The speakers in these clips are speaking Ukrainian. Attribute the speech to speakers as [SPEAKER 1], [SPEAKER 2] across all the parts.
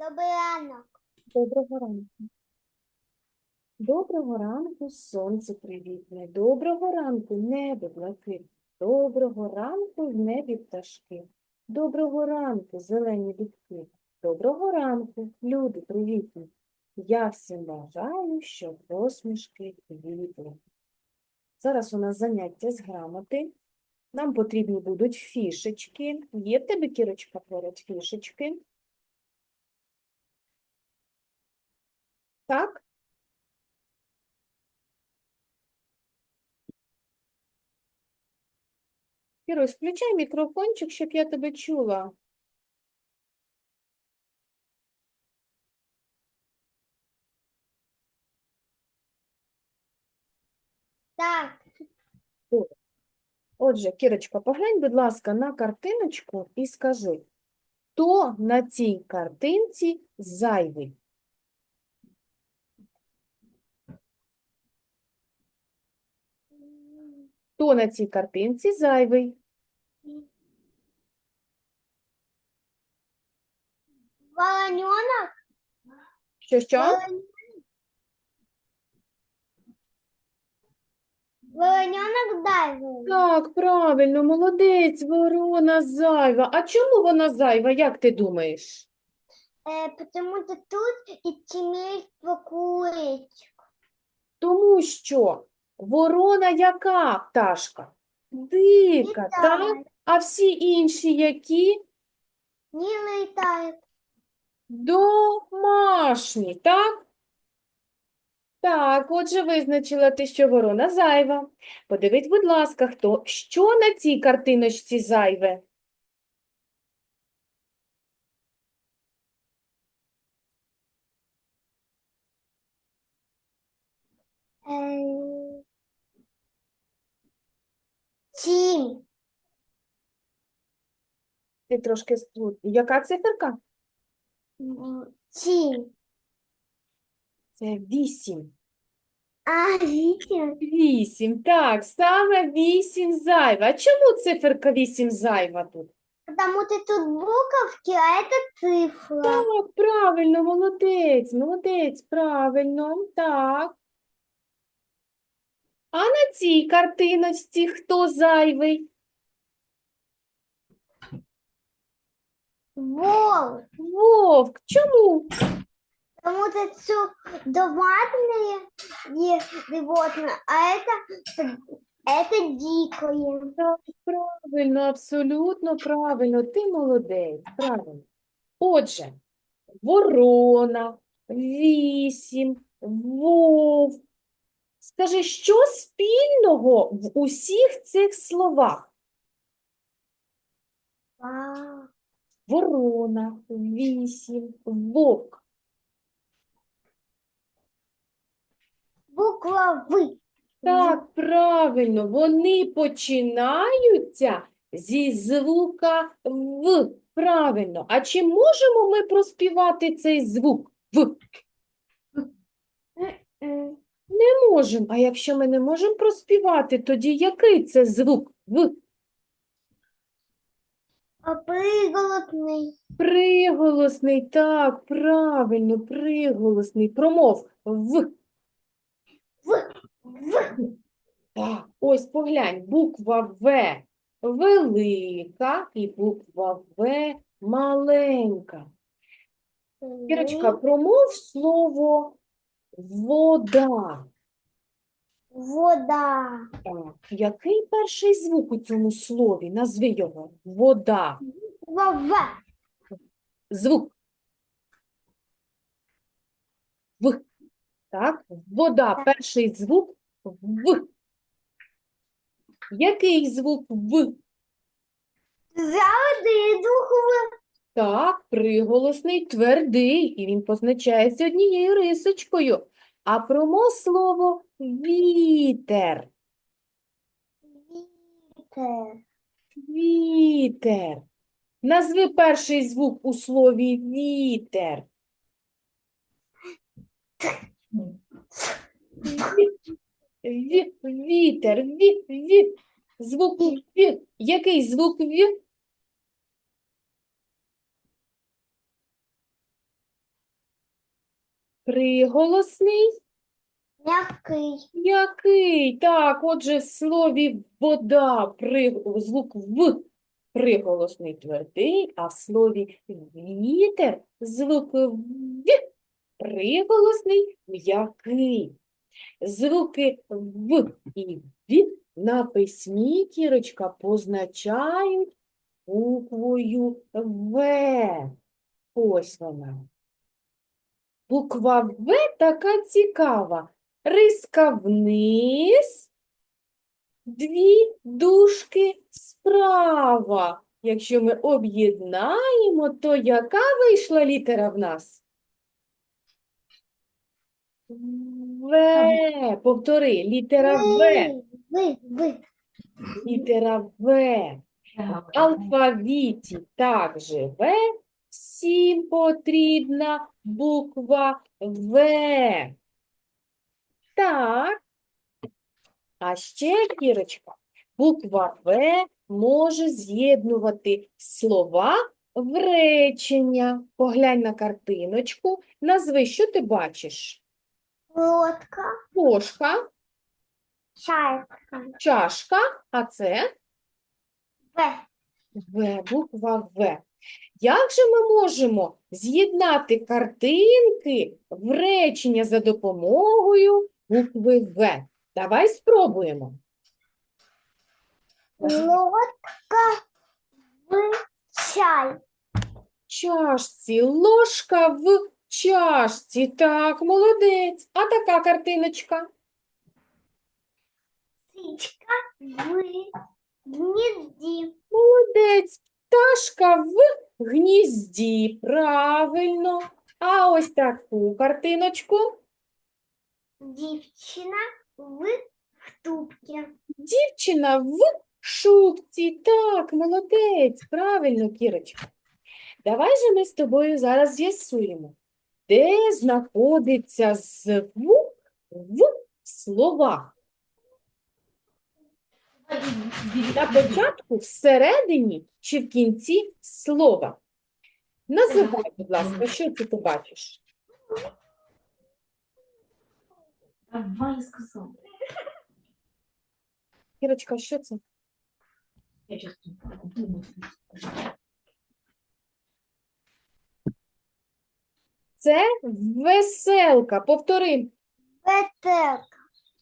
[SPEAKER 1] Добрий ранок.
[SPEAKER 2] Доброго ранку. Доброго ранку, сонце привітне. Доброго ранку, небо блакитне. Доброго ранку, в небі пташки. Доброго ранку, зелені дубки. Доброго ранку, люди привітні. Я всім бажаю, щоб посмішки квітли. Зараз у нас заняття з грамоти. Нам потрібні будуть фішечки. Є в тебе, Кірочка, поряд фішечки? Так? Кірусь, включай мікрофончик, щоб я тебе чула.
[SPEAKER 1] Так,
[SPEAKER 2] Отже, Кірочка, поглянь, будь ласка, на картиночку і скажи, хто на цій картинці зайвий? Хто на цій картинці зайвий?
[SPEAKER 1] вороненок.
[SPEAKER 2] Що, що?
[SPEAKER 1] Вороненок дайвий.
[SPEAKER 2] Так, правильно, молодець, ворона зайва. А чому вона зайва, як ти думаєш?
[SPEAKER 1] Э, потому что тут и семейство курочек.
[SPEAKER 2] Тому що ворона яка пташка? Дика, так? А всі інші які?
[SPEAKER 1] Не літають.
[SPEAKER 2] Домашні, так? Так, отже, визначила ти, що ворона зайва. Подивись, будь ласка, хто, що на цій картиночці зайве?
[SPEAKER 1] Сім.
[SPEAKER 2] Ти трошки сплут- Яка циферка?
[SPEAKER 1] Сім.
[SPEAKER 2] Це вісім.
[SPEAKER 1] А, вісім.
[SPEAKER 2] Вісім, так, саме вісім зайва. А чому циферка вісім зайва тут?
[SPEAKER 1] Потому что тут буковки, а это цифра.
[SPEAKER 2] Так, правильно, молодець, молодець, правильно, так. А на цій картиночці хто зайвий?
[SPEAKER 1] Волк.
[SPEAKER 2] Вовк. Чому?
[SPEAKER 1] Потому что все домашнее е- животное, а это, это дикое.
[SPEAKER 2] Так, правильно, абсолютно правильно. Ти молодець, правильно. Отже, ворона, вісім, вовк. Скажи, що спільного в усіх цих словах? Ворона, вісім, вовк.
[SPEAKER 1] Буква В.
[SPEAKER 2] Так, правильно, вони починаються зі звука В. Правильно. А чи можемо ми проспівати цей звук В?
[SPEAKER 1] М.
[SPEAKER 2] Не можемо. А якщо ми не можемо проспівати, тоді який це звук В?
[SPEAKER 1] А Приголосний.
[SPEAKER 2] Приголосний, так, правильно, приголосний. Промов В.
[SPEAKER 1] В. В.
[SPEAKER 2] Так, ось поглянь, буква В велика і буква В маленька. Кірочка, промов слово вода.
[SPEAKER 1] Вода.
[SPEAKER 2] Так, який перший звук у цьому слові? Назви його. Вода.
[SPEAKER 1] Буква В.
[SPEAKER 2] Звук. В. Так, вода. Перший звук В. Який звук В?
[SPEAKER 1] Завжди букви.
[SPEAKER 2] Так, приголосний твердий, і він позначається однією рисочкою. А промов слово вітер.
[SPEAKER 1] Вітер.
[SPEAKER 2] Вітер. Назви перший звук у слові вітер. Ві- Вітер, ві, ві. Звук ві. Який звук ві? Приголосний.
[SPEAKER 1] М'який.
[SPEAKER 2] Який? Так, отже, в слові вода при... звук В приголосний твердий, а в слові вітер звук В приголосний м'який. Звуки В і В на письмі кірочка позначають буквою В. Ось вона. Буква В така цікава. Риска вниз, дві дужки справа. Якщо ми об'єднаємо, то яка вийшла літера в нас? В. Повтори, літера В.
[SPEAKER 1] Ви, ви.
[SPEAKER 2] Літера В. В алфавіті так живе, всім потрібна буква В. Так. А ще, Кірочка, буква В може з'єднувати слова в речення. Поглянь на картиночку. Назви, що ти бачиш?
[SPEAKER 1] Лодка.
[SPEAKER 2] Ложка,
[SPEAKER 1] Чайка.
[SPEAKER 2] чашка, а це
[SPEAKER 1] В.
[SPEAKER 2] В, буква В. Як же ми можемо з'єднати картинки в речення за допомогою букви В? Давай спробуємо.
[SPEAKER 1] Лодка. В. Чай.
[SPEAKER 2] Чашці, ложка в чашці. Так, молодець. А така картиночка.
[SPEAKER 1] Птичка. В. Гнізді.
[SPEAKER 2] Молодець. Пташка в гнізді. Правильно. А ось таку картиночку.
[SPEAKER 1] Дівчина. В. В.
[SPEAKER 2] Дівчина в шубці. Так, молодець. Правильно, Кірочка. Давай же ми з тобою зараз з'ясуємо, де знаходиться звук в словах. На початку, всередині чи в кінці слова. Називай, будь ласка, що ти тут бачиш?
[SPEAKER 3] Давай сказал.
[SPEAKER 2] Кірочка, що це?
[SPEAKER 3] Я сейчас думаю.
[SPEAKER 2] Це веселка. Повтори,
[SPEAKER 1] Петерка.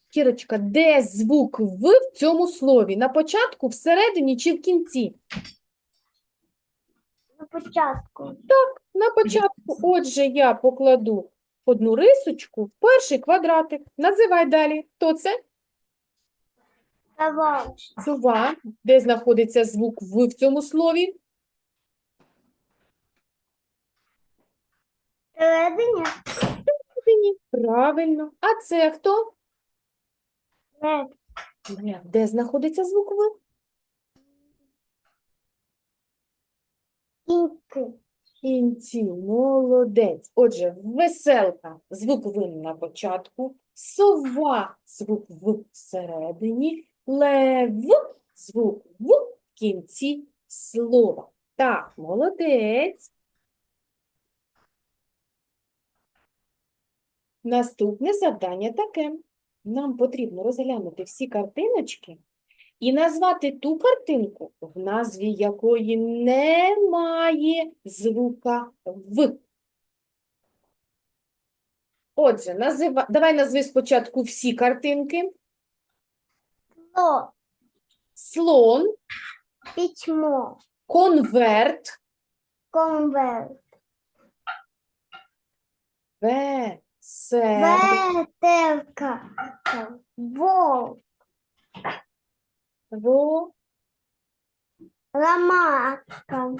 [SPEAKER 2] Кірочка, де звук в в цьому слові? На початку, всередині чи в кінці?
[SPEAKER 1] На початку.
[SPEAKER 2] Так, На початку, отже, я покладу одну рисочку перший квадратик. Називай далі. Хто це?
[SPEAKER 1] Давай.
[SPEAKER 2] Сова. Де знаходиться звук в в цьому слові?
[SPEAKER 1] Всередині.
[SPEAKER 2] Всередині. Правильно. А це хто?
[SPEAKER 1] Лед.
[SPEAKER 2] Де знаходиться звук в? Кінці. Молодець. Отже, веселка. Звук в на початку. Сова. Звук в всередині. Лев. Звук в кінці слова. Так, молодець. Наступне завдання таке. Нам потрібно розглянути всі картиночки і назвати ту картинку, в назві якої немає звука В. Отже, назива... давай назви спочатку всі картинки.
[SPEAKER 1] Ло.
[SPEAKER 2] Слон,
[SPEAKER 1] Письмо.
[SPEAKER 2] конверт,
[SPEAKER 1] Конверт.
[SPEAKER 2] веселка,
[SPEAKER 1] Ветерка. Вол.
[SPEAKER 2] Ро,
[SPEAKER 1] Ромашка.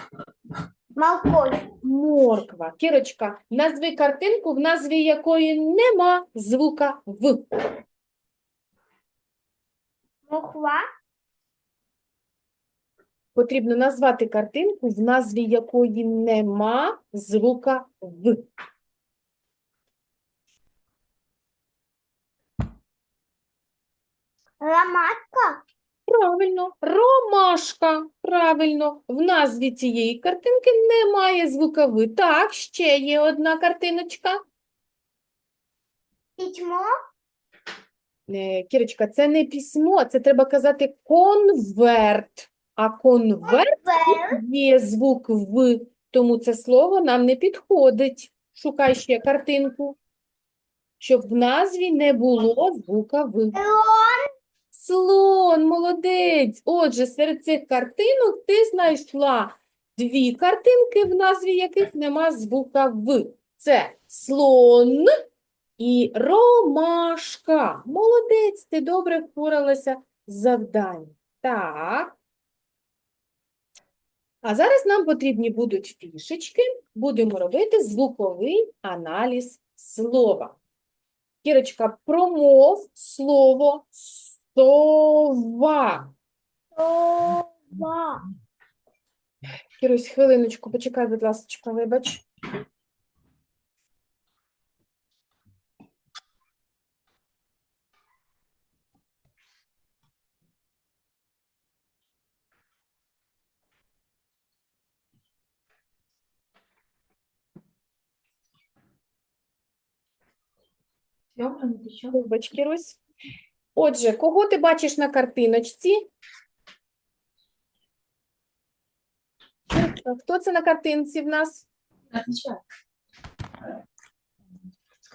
[SPEAKER 1] Морковь.
[SPEAKER 2] морква. Кірочка, назви картинку, в назві якої нема звука В.
[SPEAKER 1] Мохва.
[SPEAKER 2] Потрібно назвати картинку, в назві якої нема звука В.
[SPEAKER 1] Ромашка.
[SPEAKER 2] Правильно, ромашка. Правильно, в назві цієї картинки немає звука В. Так, ще є одна картиночка.
[SPEAKER 1] Письмо.
[SPEAKER 2] Е, Кірочка, це не письмо, це треба казати конверт. А конверт
[SPEAKER 1] В.
[SPEAKER 2] є звук В, тому це слово нам не підходить. Шукай ще картинку, щоб в назві не було звука В.
[SPEAKER 1] Слон.
[SPEAKER 2] Слон, молодець. Отже, серед цих картинок ти знайшла дві картинки, в назві яких нема звука В. Це слон і ромашка. Молодець, ти добре впоралася з завданням. Так. А зараз нам потрібні будуть фішечки. Будемо робити звуковий аналіз слова. Кірочка, промов слово сова.
[SPEAKER 1] Сова.
[SPEAKER 2] Кірусь, хвилиночку, почекай, будь ласка, вибач.
[SPEAKER 3] Ну?
[SPEAKER 2] Вибач, Кірусь. Отже, кого ти бачиш на картиночці? Хто це на картинці в нас?
[SPEAKER 3] Отвечай.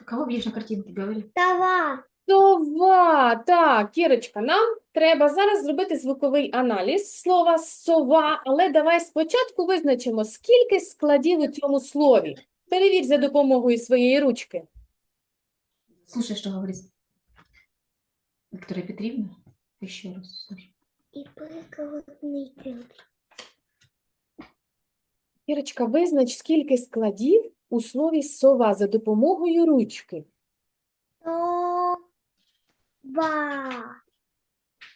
[SPEAKER 3] Кого видишь на картинке? Говори.
[SPEAKER 1] Сова.
[SPEAKER 2] Сова. Так, Кірочка, нам треба зараз зробити звуковий аналіз слова сова, але давай спочатку визначимо, скільки складів у цьому слові. Перевір за допомогою своєї ручки.
[SPEAKER 3] Слушай, что говорит Виктория Петровна. Еще раз.
[SPEAKER 1] І прикладний труд.
[SPEAKER 2] Кірочка, визнач, скільки складів у слові сова за допомогою ручки.
[SPEAKER 1] Сова.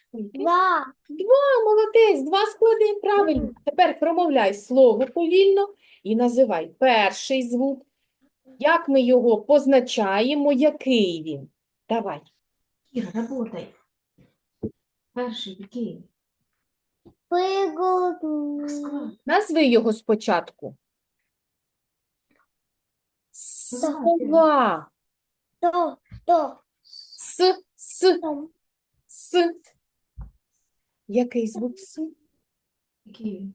[SPEAKER 2] Скільки?
[SPEAKER 1] Два.
[SPEAKER 2] Два, молодець, два склади, правильно. Тепер промовляй слово повільно і називай перший звук. Як ми його позначаємо, який він? Давай.
[SPEAKER 3] Кира, работай. Перший, який? Склад.
[SPEAKER 2] Назви його спочатку. Сова.
[SPEAKER 1] То. То.
[SPEAKER 2] С, с, с. Який звук с?
[SPEAKER 3] Який?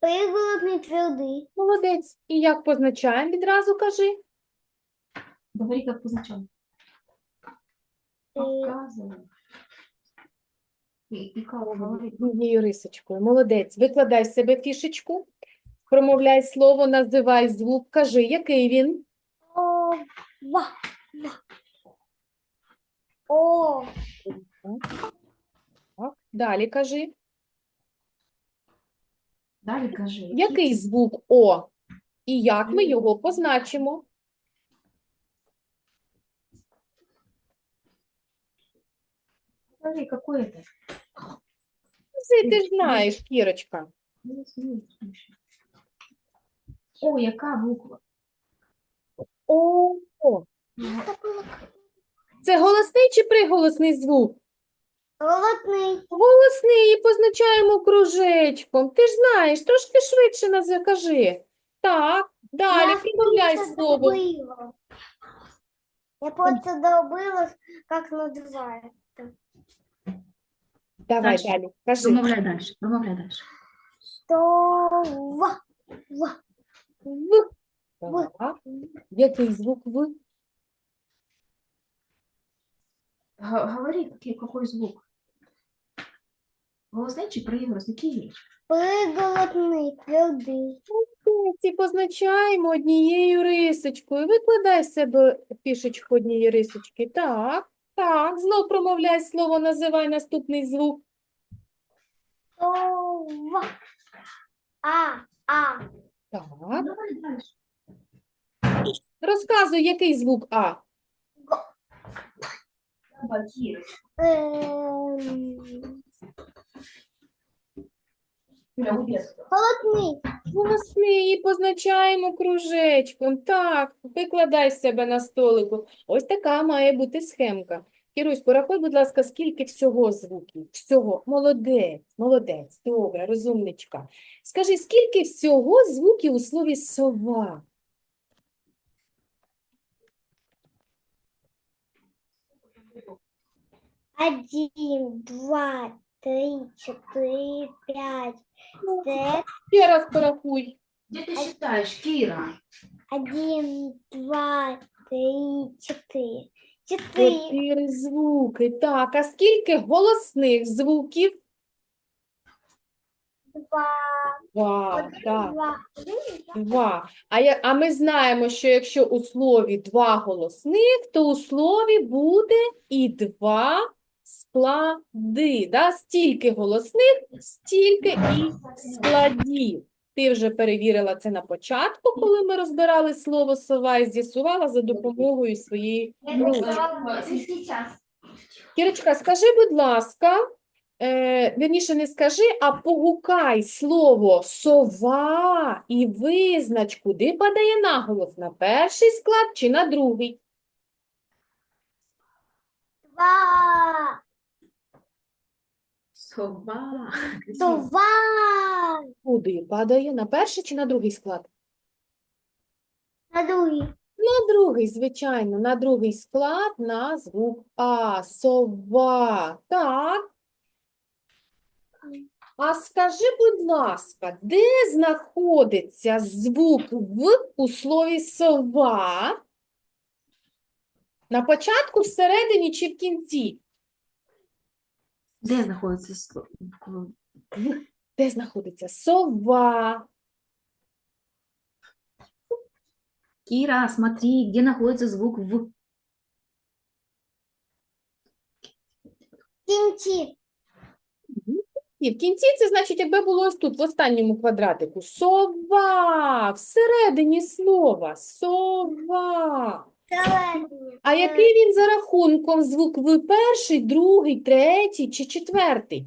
[SPEAKER 1] Прикладний твердий.
[SPEAKER 2] Молодець. І як позначаємо, відразу кажи.
[SPEAKER 3] Говори, как.
[SPEAKER 1] Е,
[SPEAKER 3] Показывай. И, и как говори.
[SPEAKER 2] Однією рисочкою. Молодець. Викладай в себе фішечку. Промовляй слово, називай звук. Кажи, який він?
[SPEAKER 1] Ова. О.
[SPEAKER 2] Так. Далі кажи.
[SPEAKER 3] Далі кажи.
[SPEAKER 2] Який звук О? І як ми його позначимо?
[SPEAKER 3] Говори, какой это?
[SPEAKER 2] Це ти ж знаєш, Кірочка.
[SPEAKER 3] Ну, смотри, слушай. О, яка буква?
[SPEAKER 2] О.
[SPEAKER 3] Ну,
[SPEAKER 2] Це голосний чи приголосний звук?
[SPEAKER 1] Голодний.
[SPEAKER 2] Голосний і позначаємо кружечком. Ти ж знаєш, трошки швидше назви кажи. Так, далі промовляй
[SPEAKER 1] просто
[SPEAKER 2] слово.
[SPEAKER 1] забыла. Я просто забыла, как называется.
[SPEAKER 2] Давай
[SPEAKER 3] Дальше.
[SPEAKER 2] далі, кажи.
[SPEAKER 3] Промовляй дальше, промовляй дальше.
[SPEAKER 1] Сова. Ва.
[SPEAKER 2] В.
[SPEAKER 1] В.
[SPEAKER 2] Так. Який звук В?
[SPEAKER 3] Г- Говори, какой, какой звук? Голосний чи приголосний? Який?
[SPEAKER 1] Приголодний твердий.
[SPEAKER 2] Ці позначаємо однією рисочкою. Викладай з себе фішечку однієї рисочки. Так, так. Знов промовляй слово, називай наступний звук.
[SPEAKER 1] Сова. А. А.
[SPEAKER 2] Так. Розказуй, який звук А.
[SPEAKER 1] Ем. Холодний.
[SPEAKER 2] Голосний позначаємо кружечком. Так, викладай себе на столику. Ось така має бути схемка. Кірусь, порахуй, будь ласка, скільки всього звуків? Всього. Молодець, молодець, добре, розумничка. Скажи, скільки всього звуків у слові сова?
[SPEAKER 1] Один, два, три, четыре, пять,
[SPEAKER 2] Ну,
[SPEAKER 1] шесть.
[SPEAKER 2] Ще раз порахуй.
[SPEAKER 3] Где ты считаешь, Кира?
[SPEAKER 1] Один, два, три, четыре. Четыре.
[SPEAKER 2] Чотири звуки. Так, а скільки голосних звуків?
[SPEAKER 1] Два.
[SPEAKER 2] Два,
[SPEAKER 1] Один,
[SPEAKER 2] так.
[SPEAKER 1] два. Один, два.
[SPEAKER 2] Два. А, я, а ми знаємо, що якщо у слові два голосних, то у слові буде і два склади. Да? Стільки голосних, стільки і складів. Ти вже перевірила це на початку, коли ми розбирали слово сова і з'ясувала за допомогою своєї ручки. Кірочка, скажи, будь ласка, е, вірніше не скажи, а погукай слово сова і визнач, куди падає наголос, на перший склад чи на другий?
[SPEAKER 1] Два.
[SPEAKER 3] Сова.
[SPEAKER 1] Сова.
[SPEAKER 2] Куди падає, на перший чи на другий склад?
[SPEAKER 1] На другий.
[SPEAKER 2] На другий, звичайно, на другий склад на звук А. Сова. Так. А скажи, будь ласка, де знаходиться звук В у слові сова? На початку, всередині чи в кінці?
[SPEAKER 3] Где находится слово?
[SPEAKER 2] Де знаходиться сова?
[SPEAKER 3] Кира, смотри, где находится звук В.
[SPEAKER 1] Кінці.
[SPEAKER 2] І в кінці це значить, якби було ось тут, в останньому квадратику. Сова, всередині слова. Сова. А який він за рахунком звук В перший, другий, третій чи четвертий?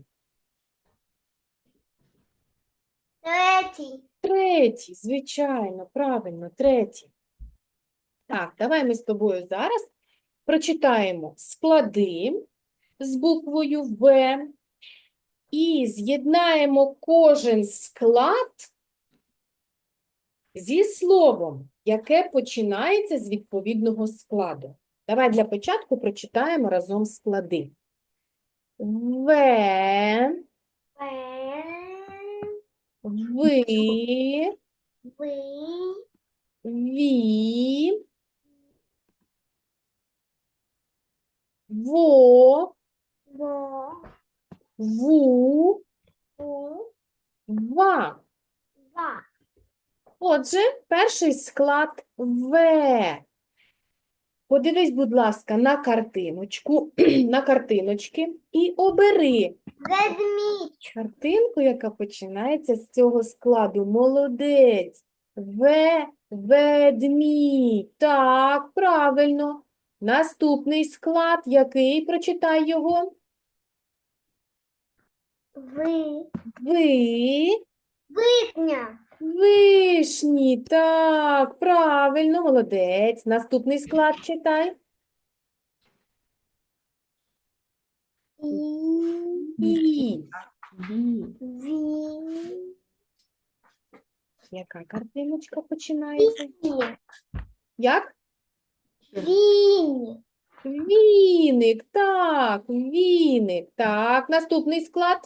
[SPEAKER 1] Третій.
[SPEAKER 2] Третій, звичайно, правильно, третій. Так, давай ми з тобою зараз прочитаємо склади з буквою В і з'єднаємо кожен склад зі словом, яке починається з відповідного складу. Давай для початку прочитаємо разом склади. В, ви,
[SPEAKER 1] Ви.
[SPEAKER 2] ві, во,
[SPEAKER 1] Во.
[SPEAKER 2] ву,
[SPEAKER 1] У.
[SPEAKER 2] ва.
[SPEAKER 1] Ва.
[SPEAKER 2] Отже, перший склад В. Подивись, будь ласка, на картиночку, на картиночки і обери
[SPEAKER 1] Ведмідь.
[SPEAKER 2] картинку, яка починається з цього складу. Молодець. В, ведмідь. Так, правильно. Наступний склад, який? Прочитай його.
[SPEAKER 1] Ви.
[SPEAKER 2] Ви.
[SPEAKER 1] Витня.
[SPEAKER 2] Вишні, так, правильно, молодець. Наступний склад читай.
[SPEAKER 1] І.
[SPEAKER 2] І.
[SPEAKER 1] Ві.
[SPEAKER 2] Яка картиночка починається? Як?
[SPEAKER 1] Вінь.
[SPEAKER 2] Віник, так, віник. Так, наступний склад.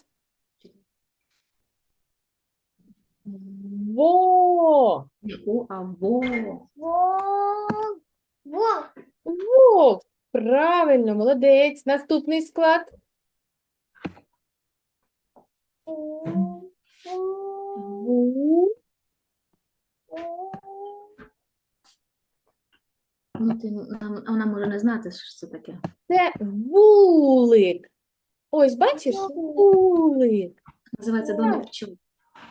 [SPEAKER 2] Во.
[SPEAKER 3] Не О, а Во.
[SPEAKER 1] Во. Во.
[SPEAKER 2] Вовк. Правильно, молодець. Наступний склад.
[SPEAKER 1] У. У.
[SPEAKER 3] Ну, ти, нам- вона може не знати, що це таке.
[SPEAKER 2] Це вулик. Ось, бачиш? Вулик.
[SPEAKER 3] Називається домик.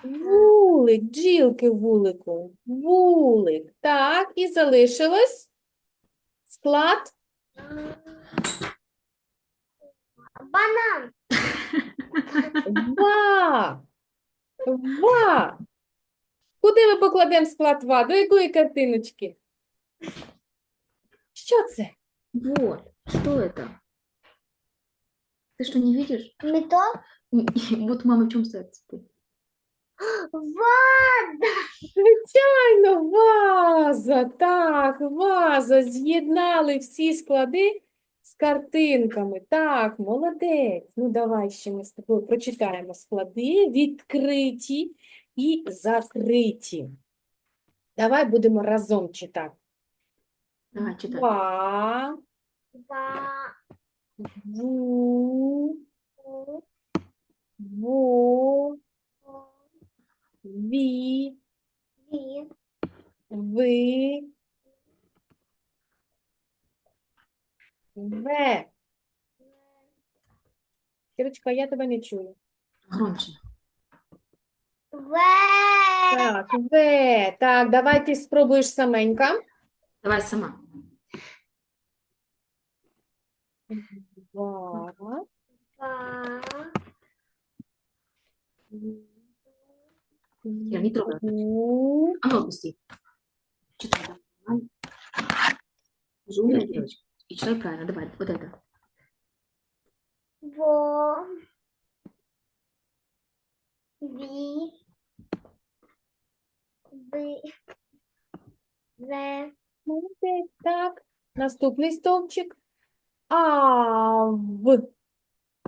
[SPEAKER 2] Вулик, бджілки вулику. Вулик. Так, і залишилось склад.
[SPEAKER 1] Банан.
[SPEAKER 2] Ва. Ва. Куди ми покладемо склад ва? До якої картиночки? Що це?
[SPEAKER 3] Вот, что это? Ты что, не видишь?
[SPEAKER 1] Метод.
[SPEAKER 3] Вот мама в чем сердце ты?
[SPEAKER 2] Звичайно, ваза. Так, ваза. З'єднали всі склади з картинками. Так, молодець. Ну, давай ще ми з тобою прочитаємо склади відкриті і закриті. Давай будемо разом читати.
[SPEAKER 3] Давай, читай.
[SPEAKER 2] Два,
[SPEAKER 1] Два.
[SPEAKER 2] ву, во, ві,
[SPEAKER 1] Дві.
[SPEAKER 2] ви, ве. Кірочка, я тебе не чую.
[SPEAKER 3] Громче.
[SPEAKER 1] Ве.
[SPEAKER 2] Так, ве. Так, давай ти спробуєш саменька.
[SPEAKER 3] Давай сама.
[SPEAKER 2] Два,
[SPEAKER 1] Два.
[SPEAKER 3] Я не трогаю.
[SPEAKER 2] ву,
[SPEAKER 3] А ну, опусти. Читай. давай. Ты девочка. И читай правильно. Давай, вот это.
[SPEAKER 1] Во. Ви. Ве.
[SPEAKER 2] Молодець, так. Наступний стовпчик. А, в,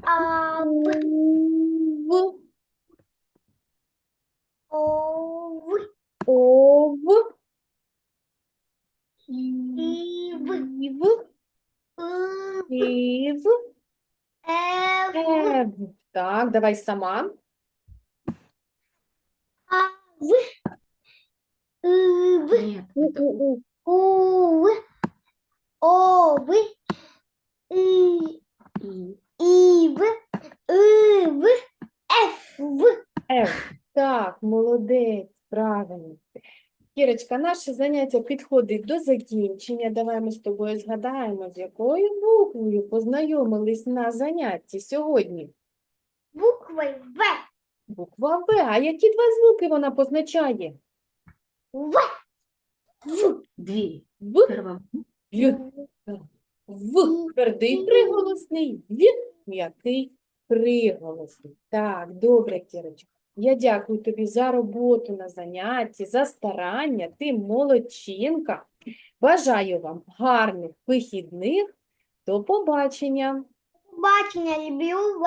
[SPEAKER 1] А. В.
[SPEAKER 2] в,
[SPEAKER 1] О. В.
[SPEAKER 2] о, в,
[SPEAKER 1] І. В.
[SPEAKER 2] і, в,
[SPEAKER 1] І.
[SPEAKER 2] і, в,
[SPEAKER 1] Е. В.
[SPEAKER 2] е, в. Так, давай сама.
[SPEAKER 1] А. В. І. В.
[SPEAKER 3] Нет,
[SPEAKER 2] У,
[SPEAKER 3] это
[SPEAKER 2] у, у.
[SPEAKER 1] У. В. О. В. І.
[SPEAKER 3] и.
[SPEAKER 1] І. В. В. Ф.
[SPEAKER 2] Так, молодець, правильно. Кірочка, наше заняття підходить до закінчення. Давай ми з тобою згадаємо, з якою буквою познайомились на занятті сьогодні.
[SPEAKER 1] Буквою В.
[SPEAKER 2] Буква В. А які два звуки вона позначає?
[SPEAKER 1] В.
[SPEAKER 2] В,
[SPEAKER 3] Две.
[SPEAKER 2] В, В. Твердий приголосний, В. М'який приголосний. Так, добре, Кірочка. Я дякую тобі за роботу на занятті, за старання. Ти молодчинка. Бажаю вам гарних вихідних. До побачення.
[SPEAKER 1] Бачення люблю в